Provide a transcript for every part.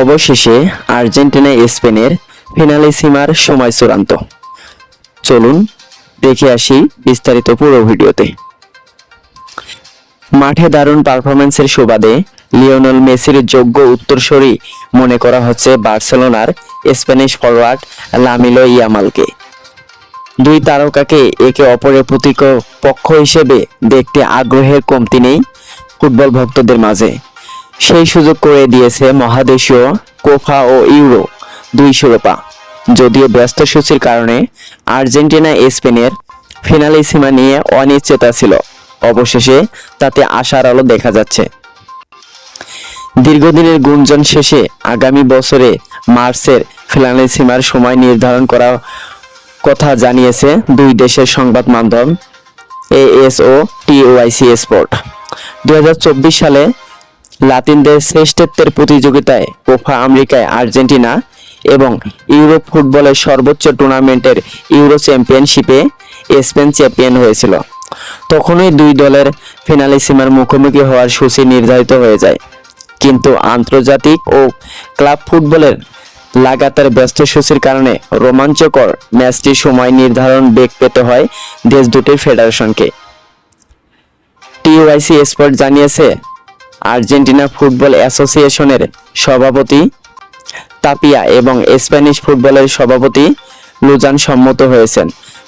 অবশেষে আর্জেন্টিনা স্পেনের ফিনালে সীমার সময় চূড়ান্ত। চলুন দেখে আসি বিস্তারিত পুরো ভিডিওতে। মাঠে দারুণ পারফরমেন্সের সুবাদে লিওনেল মেসির যোগ্য উত্তরসূরি মনে করা হচ্ছে বার্সেলোনার স্প্যানিশ ফরওয়ার্ড লামিলো ইয়ামালকে। দুই তারকাকে একে অপরের প্রতীক পক্ষ হিসেবে দেখতে আগ্রহের কমতি নেই ফুটবল ভক্তদের মাঝে। সেই সুযোগ করে দিয়েছে মহাদেশীয় কোফা ও ইউরো দুই শিরোপা। যদিও ব্যস্ত সূচির কারণে আর্জেন্টিনা, স্পেনের ফিনালে সীমা নিয়ে অনিশ্চয়তা ছিল। অবশেষে তাতে আশার আলো দেখা যাচ্ছে। দীর্ঘদিনের গুঞ্জন শেষে আগামী বছরে মার্চের ফিনালে সীমার সময় নির্ধারণ করা কথা জানিয়েছে দুই দেশের সংবাদ মাধ্যম এএস ও টিওআইসি স্পোর্ট। দুই হাজার চব্বিশ সালে লাতিনদের শ্রেষ্ঠত্বের প্রতিযোগিতায় কোপা আমেরিকায় আর্জেন্টিনা এবং ইউরোপ ফুটবলের সর্বোচ্চ টুর্নামেন্টের ইউরো চ্যাম্পিয়নশিপে স্পেন চ্যাম্পিয়ন হয়েছিল। তখনই দুই দলের ফিনালে সীমার মুখোমুখি হওয়ার সূচি নির্ধারিত হয়ে যায়। কিন্তু আন্তর্জাতিক ও ক্লাব ফুটবলের লাগাতার ব্যস্ত সূচির কারণে রোমাঞ্চকর ম্যাচটির সময় নির্ধারণ বেগ পেতে হয় দেশ দুটির ফেডারেশনকে। টিওআইসি স্পোর্ট জানিয়েছে আর্জেন্টিনা ফুটবল অ্যাসোসিয়েশনের সভাপতি তাপিয়া এবং স্প্যানিশ ফুটবলের সভাপতি লুজান সম্মত হয়েছেন।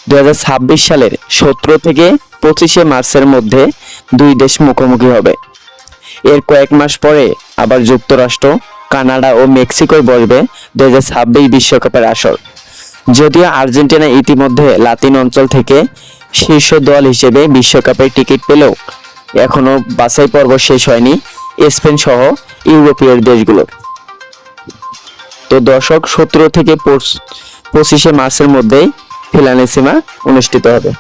দু সালের সতেরো থেকে পঁচিশে মার্চের মধ্যে দুই দেশ মুখোমুখি হবে। এর কয়েক মাস পরে আবার যুক্তরাষ্ট্র, কানাডা ও মেক্সিকোয় বসবে দু বিশ্বকাপের আসর। যদিও আর্জেন্টিনা ইতিমধ্যে লাতিন অঞ্চল থেকে শীর্ষ দল হিসেবে বিশ্বকাপের টিকিট পেলেও এখনও বাছাই পর্ব শেষ হয়নি, স্পেন সহ ইউরোপীয় দেশগুলোর। তো দশক সতেরো থেকে পঁচিশে মার্চের মধ্যেই ফিলানে সীমা অনুষ্ঠিত হবে।